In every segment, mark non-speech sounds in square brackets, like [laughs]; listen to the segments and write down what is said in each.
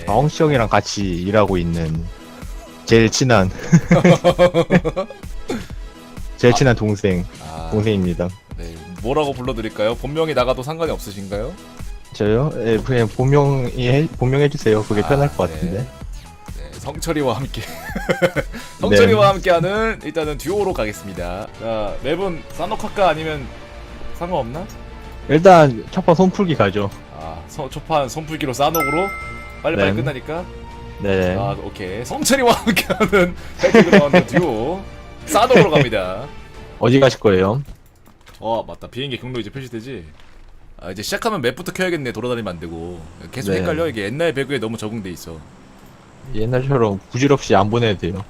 예. 아홍씨 형이랑 같이 일하고 있는 제일 친한 [laughs] 제일 친한 동생 아, 동생입니다. 네. 뭐라고 불러드릴까요? 본명이 나가도 상관이 없으신가요? 저요? 예, 그냥 본명이 해, 본명 해주세요. 그게 아, 편할 것 네. 같은데. 네, 성철이와 함께 [laughs] 성철이와 함께하는 일단은 듀오로 가겠습니다. 자, 맵은 싸놓할까 아니면 상관없나? 일단 첫번 손풀기 가죠. 아, 서, 초판 손풀기로 싸놓으로 빨리빨리 네. 끝나니까. 네. 아, 오케이. 성철이와 함께하는 배틀그라운드 듀오 [laughs] 싸놓으로 갑니다. 어디 가실 거예요? 어, 맞다. 비행기 경로 이제 표시되지. 아, 이제 시작하면 맵부터 켜야겠네. 돌아다니면 안 되고. 계속 네. 헷갈려. 이게 옛날 배그에 너무 적응돼 있어. 옛날처럼 부질없이 안 보내도 돼요.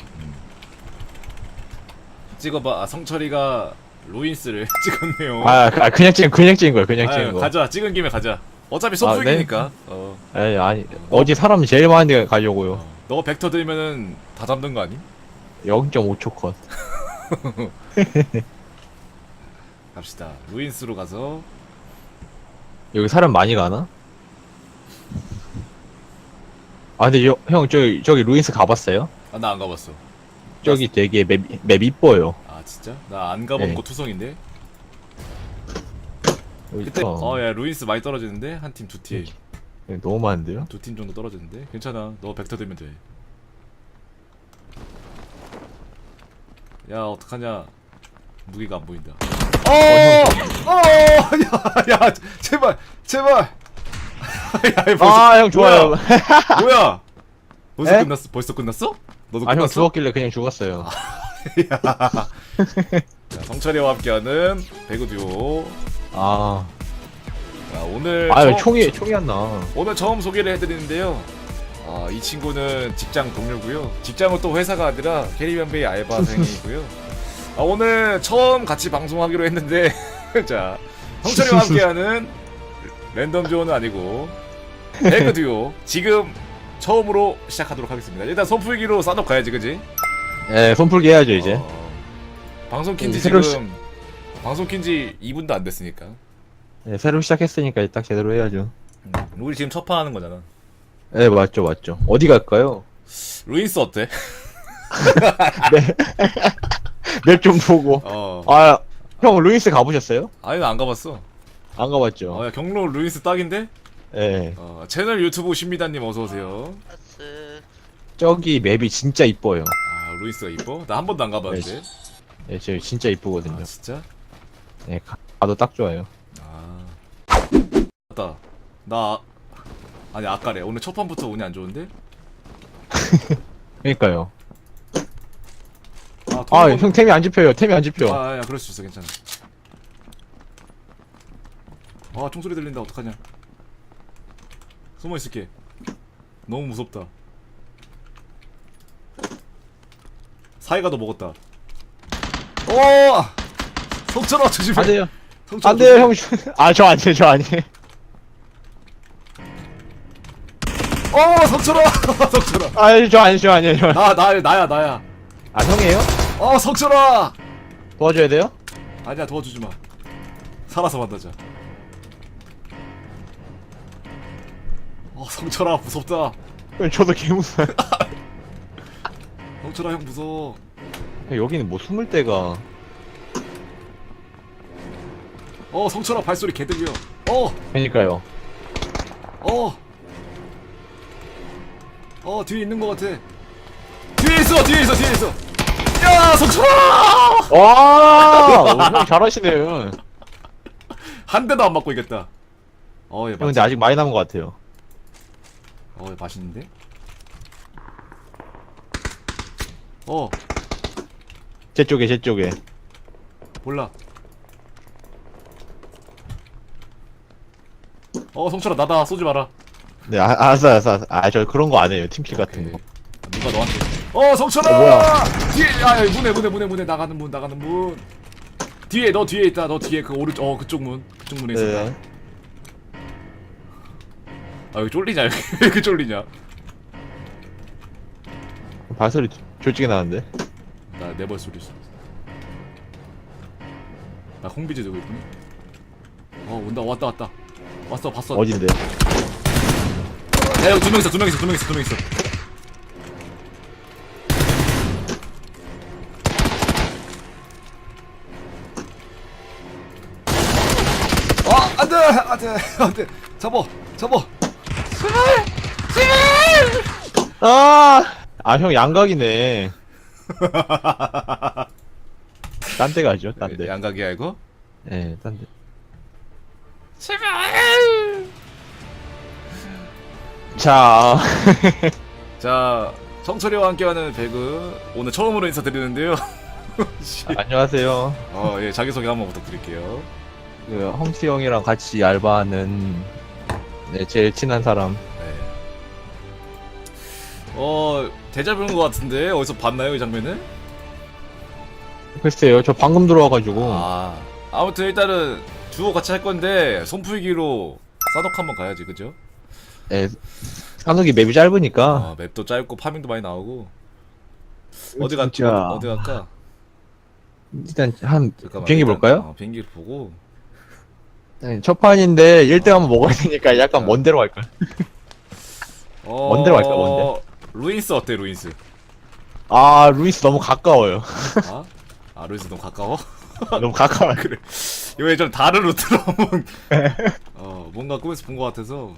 찍어봐. 아, 성철이가 로인스를 [laughs] 찍었네요. 아, 그- 아, 그냥 찍은 그냥 찍은 거야. 그냥 찍은 아유, 거. 가자. 찍은 김에 가자. 어차피 아, 손풀기니까. 어. 에 아니 어디 사람 제일 많은 데 가려고요. 어. 너 벡터 들면은 다 잡는 거 아니? 0.5초 컷. [laughs] 갑시다. 루인스로 가서 여기 사람 많이 가나? 아 근데 여, 형 저기 저기 루인스 가봤어요? 아, 나 안 가봤어. 저기 되게 맵, 맵 이뻐요. 아, 진짜? 나 안 가본 네. 곳 투성인데. 그때 있어. 어, 야, 루인스 많이 떨어지는데 한 팀 두 팀. 여기 너무 많은데요? 두 팀 정도 떨어지는데. 괜찮아. 너 벡터 들면 돼. 야, 어떡하냐? 무기가 안 보인다. 어! 어! 야, 야, 제발. 제발. [laughs] 야, 벌써 아 형 좋아요. [laughs] 뭐야? 벌써 에? 끝났어? 벌써 끝났어? 너도 아 형 끝났어? 죽었길래 그냥 죽었어요. [laughs] 자, 성철이와 함께하는 배구 듀오. 아, 자, 오늘 아 처음, 총이 총이 안 나. 오늘 처음 소개를 해드리는데요. 아, 이 친구는 직장 동료고요. 직장은 또 회사가 아니라 캐리비안 베이 알바생이고요. [laughs] 아, 오늘 처음 같이 방송하기로 했는데, [laughs] 자, 성철이와 함께하는 랜덤 듀오는 아니고 배그 듀오 지금 처음으로 시작하도록 하겠습니다. 일단 손풀기로 싸놓고 가야지, 그지? 예, 손풀기 해야죠 이제. 어, 방송 킨지 음, 새로 지금 방송 킨지 2분도 안 됐으니까. 예, 새로 시작했으니까 딱 제대로 해야죠. 음, 우리 지금 첫판 하는 거잖아. 예, 맞죠, 맞죠. 어디 갈까요? 루인스 어때? [laughs] 맵좀 보고. 어. 아, 형 루인스 가보셨어요? 아니 나 안 가봤어. 안 가봤죠. 어, 야, 경로 루인스 딱인데? 예. 어, 채널 유튜브 신미다님 어서 오세요. 아스 저기 맵이 진짜 이뻐요. 아 루인스가 이뻐? 나 한 번도 안 가봤는데. 예, 저기 진짜 이쁘거든요. 아 진짜? 예, 가- 가도 딱 좋아요. 아 맞다. 나 아니 아까래. 오늘 첫 판부터 운이 안 좋은데? [laughs] 그러니까요. 아, 아, 형 템이 안 집혀요. 템이 안 집혀. 아, 야, 그럴 수 있어, 괜찮아. 아, 총소리 들린다, 어떡하냐. 숨어 있을게. 너무 무섭다. 사이가 너 먹었다. 어! 속철아, 조심해. 안 돼요. 성철아, 안 돼요, 조심해. 형. 아, 저 아니에요, 저 아니에요. 어, 석철아! [laughs] 석철아. 아, 저 아니에요, 저 아니에요. 저. 나, 나, 나야, 나야. 아, 형이에요? 어, 석철아! 도와줘야 돼요? 아니야, 도와주지 마. 살아서 만나자. 어, 성철아, 무섭다. 형, 저도 개 무서워요. 성철아, [laughs] 형 무서워. 여기는 뭐 숨을 데가. 어, 성철아, 발소리 개 들려. 어, 그러니까요. 어. 어, 뒤에 있는 것 같아. 뒤에 있어, 뒤에 있어, 뒤에 있어. 야, 성철아! 와! 형 잘하시네요. 한 대도 안 맞고 이겼다. 어, 얘 형, 맛. 근데 아직 많이 남은 것 같아요. 어, 얘 맛있는데? 어, 제 쪽에, 제 쪽에. 몰라. 어, 성철아, 나다. 쏘지 마라. 네, 아, 알았어, 알았어. 알았어. 아, 저 그런 거 안 해요. 팀킬 같은. 거. 누가 너한테? 어, 성철아! 어, 뭐야? 뒤에, 아, 야, 문에, 문에, 문에, 문에 나가는 문, 나가는 문. 뒤에, 너 뒤에 있다. 너 뒤에 그 오른쪽, 어, 그쪽 문, 그쪽 문에 있었다. 네. 아, 여기 쫄리냐? 여기 [laughs] 왜 이렇게 쫄리냐? 발소리 졸지게 나는데. 나 네벌 소리 있어. 나 홍비지 들고 있구나. 어, 온다, 왔다, 왔다. 왔어, 봤어. 어딘데? 야 여기 두명 있어 두 명 있어 두 명 있어 두 명 있어 아 안돼 안돼 안돼 잡어 잡어 아! 아, 형 양각이네. [laughs] 딴 데 가죠, 딴 데. 양각이야 이거 예, 딴 데. 자, [laughs] 자 정철이와 함께하는 배그 오늘 처음으로 인사드리는데요 [laughs] 씨. 안녕하세요. 어, 예, 자기소개 한번 부탁드릴게요. 그, 험스 형이랑 같이 알바하는, 네, 제일 친한 사람. 네. 어, 대자뷰인 것 같은데, 어디서 봤나요, 이 장면은? 글쎄요, 저 방금 들어와가지고. 아, 아무튼 일단은 주호 같이 할 건데, 손풀기로 싸독 한번 가야지, 그죠? 예, 산옥이 맵이 짧으니까. 어, 맵도 짧고 파밍도 많이 나오고. 어디 가, 진짜. 어디 갈까? 일단, 한, 잠깐만. 비행기 일단, 볼까요? 어, 비행기를 보고. 네, 첫 판인데 1등 한번 먹어야 되니까 약간 먼 데로 갈까? 어, 뭔데로 갈까, 뭔데? 루인스 어때, 루인스? 아, 루이스 너무 가까워요. 아? 아, 루인스 너무 가까워? [laughs] 너무 가까워요. 그래. 이번에 좀 다른 루트로 [laughs] 한번 어 뭔가 꿈에서 본 것 같아서